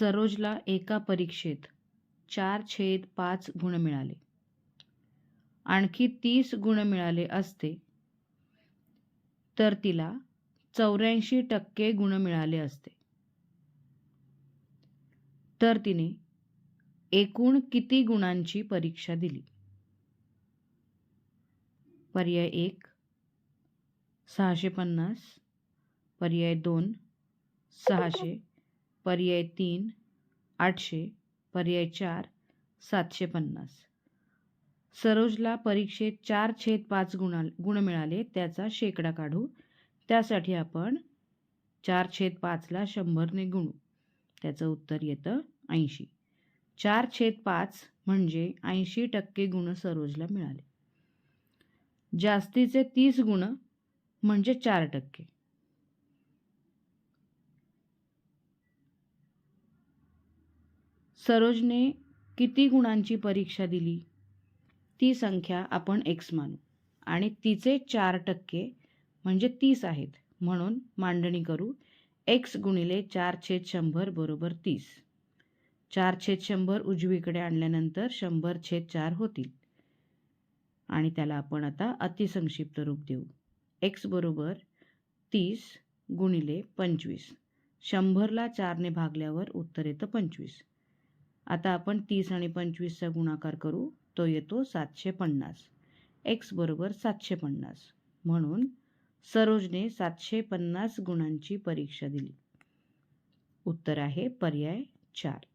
सरोजला एका परीक्षेत चार छेद पाच गुण मिळाले. आणखी तीस गुण मिळाले असते तर तिला चौऱ्याऐंशी टक्के गुण मिळाले असते. तर तिने एकूण किती गुणांची परीक्षा दिली? पर्याय एक सहाशे पन्नास. पर्याय दोन सहाशे पर्याय तीन आठशे पर्याय चार सातशे पन्नास. सरोजला परीक्षेत चार छेद पाच गुणा गुण मिळाले त्याचा शेकडा काढू. त्यासाठी आपण चार छेद पाचला शंभरने गुणू. त्याचं उत्तर येतं ऐंशी. चार छेद पाच म्हणजे ऐंशी टक्के गुण सरोजला मिळाले. जास्तीचे तीस गुण म्हणजे चार टक्के. सरोजने किती गुणांची परीक्षा दिली? ती संख्या आपण एक्स मानू. आणि तिचे चार टक्के म्हणजे तीस आहेत. म्हणून मांडणी करू. एक्स गुणिले चार छेद शंभर बरोबर तीस. चार छेद शंभर उजवीकडे आणल्यानंतर शंभर छेद चार होतील. आणि त्याला आपण आता अतिसंक्षिप्त रूप देऊ. एक्स बरोबर तीस गुणिले पंचवीस. शंभरला चारने भागल्यावर उत्तर येतं पंचवीस. आता आपण तीस आणि पंचवीसचा गुणाकार करू. तो येतो सातशे पन्नास एक्स बरोबर सातशे पन्नास म्हणून सरोजने सातशे पन्नास गुणांची परीक्षा दिली. उत्तर आहे पर्याय चार.